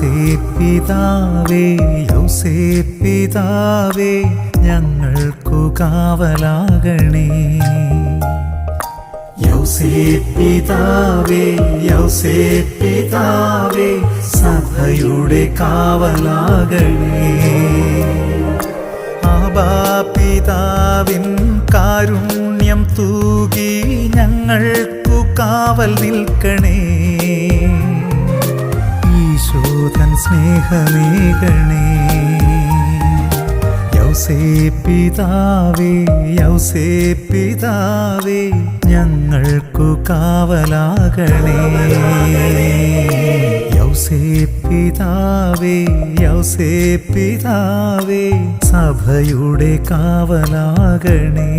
പിതാവേ യൗസേ പിതാവേ ഞങ്ങൾക്കു കാവലാകണേ. യൗസേ പിതാവേ സഭയുടെ കാവലാകണേ. ആബാ പിതാവിൻ കാരുണ്യം തൂകി ഞങ്ങൾക്കു കാവൽ നിൽക്കണേ. സ്നേഹമേകണേ. യൗസേ പിതാവേ യൗസേ പിതാവേ ഞങ്ങൾക്കു കാവലാകണേ. യൗസേ പിതാവേ യൗസേ പിതാവേ സഭയുടെ കാവലാകണേ.